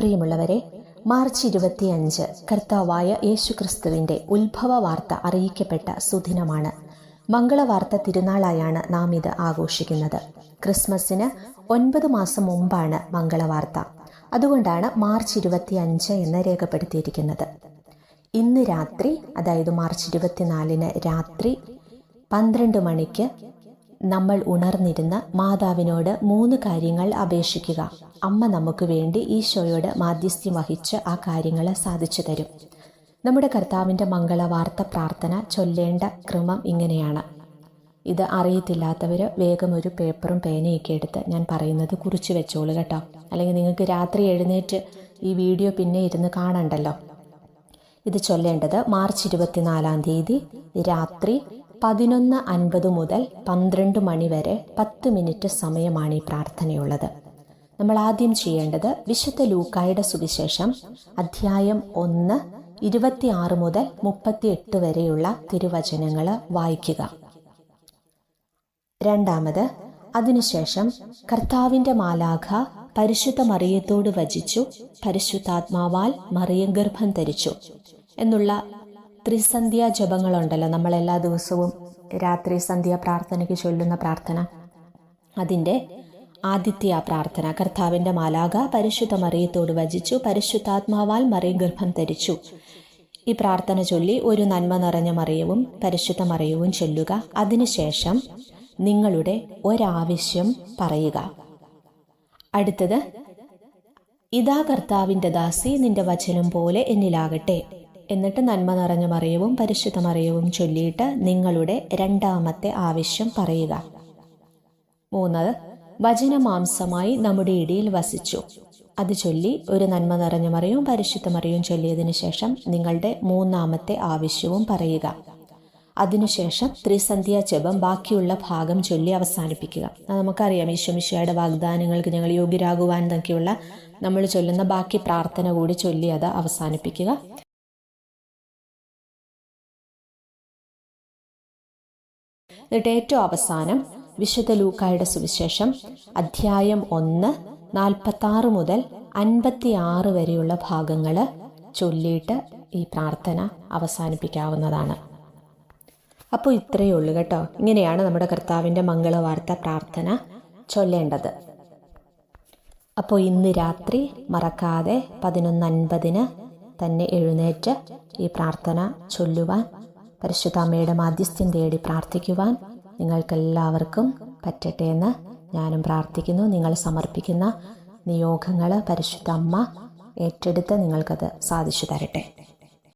പ്രിയമുള്ളവരെ മാർച്ച് ഇരുപത്തിയഞ്ച് കർത്താവായ യേശുക്രിസ്തുവിന്റെ ഉത്ഭവ വാർത്ത അറിയിക്കപ്പെട്ട സുദിനമാണ്. മംഗളവാർത്ത തിരുനാളായാണ് നാം ഇത് ആഘോഷിക്കുന്നത്. ക്രിസ്മസിന് ഒൻപത് മാസം മുമ്പാണ് മംഗളവാർത്ത. അതുകൊണ്ടാണ് മാർച്ച് ഇരുപത്തിയഞ്ച് എന്ന് രേഖപ്പെടുത്തിയിരിക്കുന്നത്. ഇന്ന് രാത്രി അതായത് മാർച്ച് ഇരുപത്തിനാലിന് രാത്രി പന്ത്രണ്ട് മണിക്ക് നമ്മൾ ഉണർന്നിരുന്ന മാതാവിനോട് മൂന്ന് കാര്യങ്ങൾ അപേക്ഷിക്കുക. അമ്മ നമുക്ക് വേണ്ടി ഈശോയോട് മാധ്യസ്ഥ്യം വഹിച്ച് ആ കാര്യങ്ങൾ സാധിച്ചു തരും. നമ്മുടെ കർത്താവിന്റെ മംഗളവാർത്ത പ്രാർത്ഥന ചൊല്ലേണ്ട ക്രമം ഇങ്ങനെയാണ്. ഇത് അറിയത്തില്ലാത്തവർ വേഗം ഒരു പേപ്പറും പേനയൊക്കെ എടുത്ത് ഞാൻ പറയുന്നത് കുറിച്ച് വെച്ചോളൂ കേട്ടോ. അല്ലെങ്കിൽ നിങ്ങൾക്ക് രാത്രി എഴുന്നേറ്റ് ഈ വീഡിയോ പിന്നെ ഇരുന്ന് കാണണ്ടല്ലോ. ഇത് ചൊല്ലേണ്ടത് മാർച്ച് ഇരുപത്തിനാലാം തീയതി രാത്രി പതിനൊന്ന് അൻപത് മുതൽ പന്ത്രണ്ട് മണി വരെ പത്ത് മിനിറ്റ് സമയമാണ് ഈ പ്രാർത്ഥനയുള്ളത്. നമ്മൾ ആദ്യം ചെയ്യേണ്ടത് വിശുദ്ധ ലൂക്കായുടെ സുവിശേഷം അധ്യായം ഒന്ന് ഇരുപത്തിയാറ് മുതൽ മുപ്പത്തിയെട്ട് വരെയുള്ള തിരുവചനങ്ങൾ വായിക്കുക. രണ്ടാമത് അതിനുശേഷം കർത്താവിന്റെ മാലാഖ പരിശുദ്ധ മറിയത്തോട് വചിച്ചു പരിശുദ്ധാത്മാവാൽ മറിയം ഗർഭം ധരിച്ചു എന്നുള്ള ത്രിസന്ധ്യാ ജപങ്ങളുണ്ടല്ലോ. നമ്മൾ എല്ലാ ദിവസവും രാത്രി സന്ധ്യ പ്രാർത്ഥനയ്ക്ക് ചൊല്ലുന്ന പ്രാർത്ഥന. അതിന്റെ ആദിത്യ പ്രാർത്ഥന. കർത്താവിന്റെ മാലാക പരിശുദ്ധ മറിയത്തോട് വചിച്ചു. പരിശുദ്ധാത്മാവാൽ മറിയ ഗർഭം ധരിച്ചു. ഈ പ്രാർത്ഥന ചൊല്ലി ഒരു നന്മ നിറഞ്ഞ മറിയവും പരിശുദ്ധ മറിയവും ചൊല്ലുക. അതിനുശേഷം നിങ്ങളുടെ ഒരാവശ്യം പറയുക. അടുത്തത് ഇതാ കർത്താവിന്റെ ദാസി നിന്റെ വചനം പോലെ എന്നിലാകട്ടെ. എന്നിട്ട് നന്മ നിറഞ്ഞ മറിയവും പരിശുദ്ധ മറിയവും ചൊല്ലിയിട്ട് നിങ്ങളുടെ രണ്ടാമത്തെ ആവശ്യം പറയുക. മൂന്നത് വചനമാംസമായി നമ്മുടെ ഇടയിൽ വസിച്ചു. അത് ചൊല്ലി ഒരു നന്മ നിറഞ്ഞ മറിയും പരിശുദ്ധ മറിയവും ചൊല്ലിയതിനു ശേഷം നിങ്ങളുടെ മൂന്നാമത്തെ ആവശ്യവും പറയുക. അതിനുശേഷം ത്രിസന്ധ്യ ജപം ബാക്കിയുള്ള ഭാഗം ചൊല്ലി അവസാനിപ്പിക്കുക. നമുക്കറിയാം ഈശ്വമിശയുടെ വാഗ്ദാനങ്ങൾക്ക് ഞങ്ങൾ യോഗ്യരാകുവാൻ എന്നൊക്കെയുള്ള നമ്മൾ ചൊല്ലുന്ന ബാക്കി പ്രാർത്ഥന കൂടി ചൊല്ലി അത് അവസാനിപ്പിക്കുക. എന്നിട്ട് ഏറ്റവും അവസാനം വിശുദ്ധ ലൂക്കായുടെ സുവിശേഷം അധ്യായം ഒന്ന് നാൽപ്പത്തി ആറ് മുതൽ അൻപത്തി ആറ് വരെയുള്ള ഭാഗങ്ങൾ ചൊല്ലിയിട്ട് ഈ പ്രാർത്ഥന അവസാനിപ്പിക്കാവുന്നതാണ്. അപ്പോൾ ഇത്രയേ ഉള്ളൂ കേട്ടോ. ഇങ്ങനെയാണ് നമ്മുടെ കർത്താവിന്റെ മംഗളവാർത്ത പ്രാർത്ഥന ചൊല്ലേണ്ടത്. അപ്പോൾ ഇന്ന് രാത്രി മറക്കാതെ പതിനൊന്ന് അൻപതിന് തന്നെ എഴുന്നേറ്റ് ഈ പ്രാർത്ഥന ചൊല്ലുവാൻ പരിശുദ്ധാമ്മയുടെ മാധ്യസ്ഥ്യം തേടി പ്രാർത്ഥിക്കുവാൻ നിങ്ങൾക്കെല്ലാവർക്കും പറ്റട്ടെ എന്ന് ഞാനും പ്രാർത്ഥിക്കുന്നു. നിങ്ങൾ സമർപ്പിക്കുന്ന നിയോഗങ്ങൾ പരിശുദ്ധ അമ്മ ഏറ്റെടുത്ത് നിങ്ങൾക്കത് സാധിച്ചു തരട്ടെ.